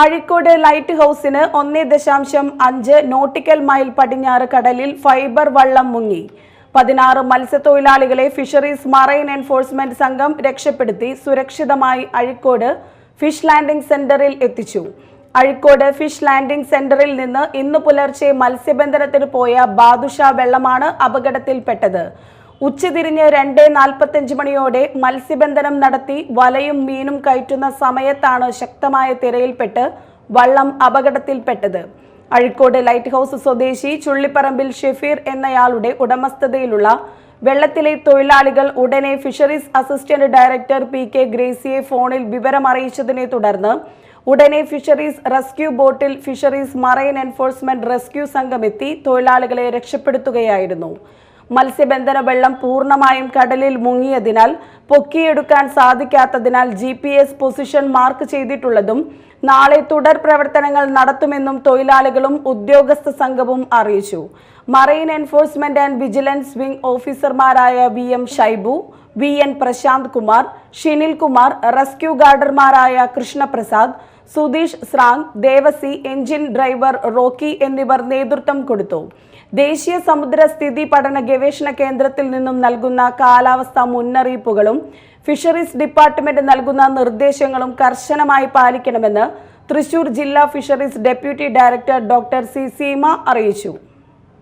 Azhikode light ഹൗസിന് ഒന്നേ ദശാംശം അഞ്ച് നോട്ടിക്കൽ മൈൽ പടിഞ്ഞാറ് കടലിൽ ഫൈബർ വള്ളം മുങ്ങി. പതിനാറ് മത്സ്യത്തൊഴിലാളികളെ ഫിഷറീസ് മറൈൻ എൻഫോഴ്സ്മെന്റ് സംഘം രക്ഷപ്പെടുത്തി സുരക്ഷിതമായി അഴിക്കോട് ഫിഷ് ലാൻഡിംഗ് സെന്ററിൽ എത്തിച്ചു. അഴിക്കോട് ഫിഷ് ലാൻഡിംഗ് സെന്ററിൽ നിന്ന് ഇന്ന് പുലർച്ചെ മത്സ്യബന്ധനത്തിന് പോയ ബാദുഷ വെള്ളമാണ് അപകടത്തിൽപ്പെട്ടത്. ഉച്ചതിരിഞ്ഞ് രണ്ട് നാൽപ്പത്തഞ്ച് മണിയോടെ മത്സ്യബന്ധനം നടത്തി വലയും മീനും കയറ്റുന്ന സമയത്താണ് ശക്തമായ തിരയിൽപ്പെട്ട് വള്ളം അപകടത്തിൽപ്പെട്ടത്. അഴിക്കോട് ലൈറ്റ് ഹൗസ് സ്വദേശി ചുള്ളിപ്പറമ്പിൽ ഷെഫീർ എന്നയാളുടെ ഉടമസ്ഥതയിലുള്ള വെള്ളത്തിലെ തൊഴിലാളികൾ ഉടനെ fisheries assistant director P K ഗ്രേസിയെ ഫോണിൽ വിവരമറിയിച്ചതിനെ തുടർന്ന് ഉടനെ ഫിഷറീസ് റെസ്ക്യൂ ബോട്ടിൽ ഫിഷറീസ് മറൈൻ എൻഫോഴ്സ്മെന്റ് റെസ്ക്യൂ സംഘം എത്തി തൊഴിലാളികളെ രക്ഷപ്പെടുത്തുകയായിരുന്നു. മത്സ്യബന്ധന വെള്ളം പൂർണമായും കടലിൽ മുങ്ങിയതിനാൽ പൊക്കിയെടുക്കാൻ സാധിക്കാത്തതിനാൽ ജി പൊസിഷൻ മാർക്ക് ചെയ്തിട്ടുള്ളതും നാളെ തുടർ പ്രവർത്തനങ്ങൾ നടത്തുമെന്നും തൊഴിലാളികളും ഉദ്യോഗസ്ഥ സംഘവും അറിയിച്ചു. Marine enforcement and vigilance wing ഓഫീസർമാരായ V M Shaibu V N Prashanth Kumar Shinil Kumar rescue ഗാർഡർമാരായ Krishnaprasad Sudheesh സ്രാങ് ദേവസി എഞ്ചിൻ ഡ്രൈവർ റോക്കി എന്നിവർ നേതൃത്വം കൊടുത്തു. ദേശീയ സമുദ്ര സ്ഥിതി പഠന ഗവേഷണ കേന്ദ്രത്തിൽ നിന്നും നൽകുന്ന കാലാവസ്ഥാ മുന്നറിയിപ്പുകളും ഫിഷറീസ് ഡിപ്പാർട്ട്മെന്റ് നൽകുന്ന നിർദ്ദേശങ്ങളും കർശനമായി പാലിക്കണമെന്ന് തൃശൂർ ജില്ലാ fisheries deputy director doctor C Seema അറിയിച്ചു.